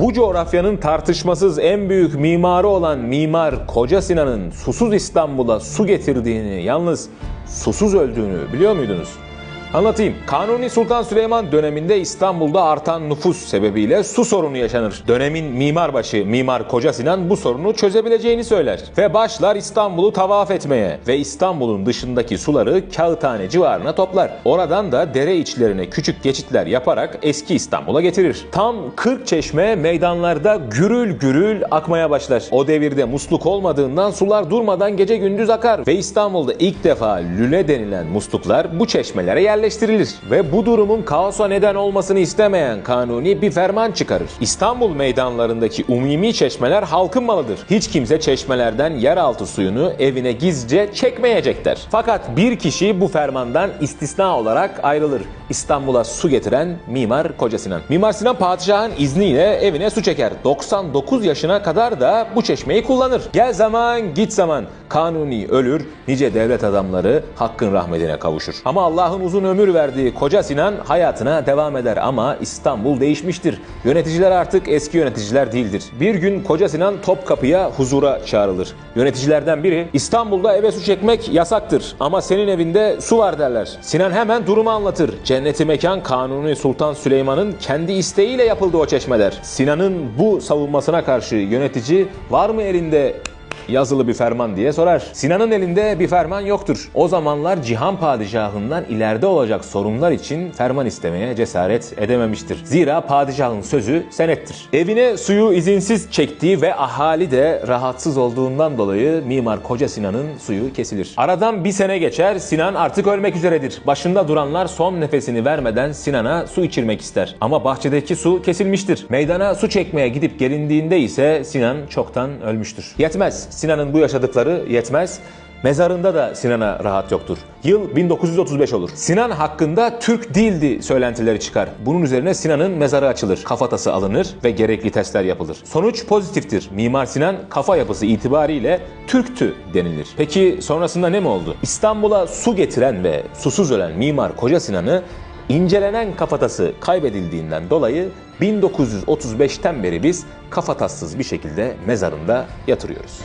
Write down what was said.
Bu coğrafyanın tartışmasız en büyük mimarı olan Mimar Koca Sinan'ın susuz İstanbul'a su getirdiğini, yalnız susuz öldüğünü biliyor muydunuz? Anlatayım. Kanuni Sultan Süleyman döneminde İstanbul'da artan nüfus sebebiyle su sorunu yaşanır. Dönemin mimarbaşı Mimar Koca Sinan bu sorunu çözebileceğini söyler. Ve başlar İstanbul'u tavaf etmeye ve İstanbul'un dışındaki suları Kağıthane civarına toplar. Oradan da dere içlerine küçük geçitler yaparak eski İstanbul'a getirir. Tam 40 çeşme meydanlarda gürül gürül akmaya başlar. O devirde musluk olmadığından sular durmadan gece gündüz akar ve İstanbul'da ilk defa lüle denilen musluklar bu çeşmelere yerleştirilir ve bu durumun kaosa neden olmasını istemeyen Kanuni bir ferman çıkarır. İstanbul meydanlarındaki umumi çeşmeler halkın malıdır. Hiç kimse çeşmelerden yeraltı suyunu evine gizlice çekmeyecekler. Fakat bir kişi bu fermandan istisna olarak ayrılır. İstanbul'a su getiren Mimar Koca Sinan. Mimar Sinan padişahın izniyle evine su çeker. 99 yaşına kadar da bu çeşmeyi kullanır. Gel zaman git zaman Kanuni ölür, nice devlet adamları hakkın rahmetine kavuşur. Ama Allah'ın uzun ömür verdiği Koca Sinan hayatına devam eder ama İstanbul değişmiştir. Yöneticiler artık eski yöneticiler değildir. Bir gün Koca Sinan Topkapı'ya huzura çağrılır. Yöneticilerden biri İstanbul'da eve su çekmek yasaktır ama senin evinde su var derler. Sinan hemen durumu anlatır. Cenneti mekan Kanuni Sultan Süleyman'ın kendi isteğiyle yapıldı o çeşmeler. Sinan'ın bu savunmasına karşı yönetici var mı elinde yazılı bir ferman diye sorar. Sinan'ın elinde bir ferman yoktur. O zamanlar Cihan Padişahından ileride olacak sorunlar için ferman istemeye cesaret edememiştir. Zira padişahın sözü senettir. Evine suyu izinsiz çektiği ve ahali de rahatsız olduğundan dolayı Mimar Koca Sinan'ın suyu kesilir. Aradan bir sene geçer Sinan artık ölmek üzeredir. Başında duranlar son nefesini vermeden Sinan'a su içirmek ister. Ama bahçedeki su kesilmiştir. Meydana su çekmeye gidip gelindiğinde ise Sinan çoktan ölmüştür. Yetmez. Sinan'ın bu yaşadıkları yetmez. Mezarında da Sinan'a rahat yoktur. Yıl 1935 olur. Sinan hakkında Türk değildi söylentileri çıkar. Bunun üzerine Sinan'ın mezarı açılır. Kafatası alınır ve gerekli testler yapılır. Sonuç pozitiftir. Mimar Sinan kafa yapısı itibariyle Türktü denilir. Peki sonrasında ne mi oldu? İstanbul'a su getiren ve susuz ölen Mimar Koca Sinan'ı incelenen kafatası kaybedildiğinden dolayı 1935'ten beri biz kafatassız bir şekilde mezarında yatırıyoruz.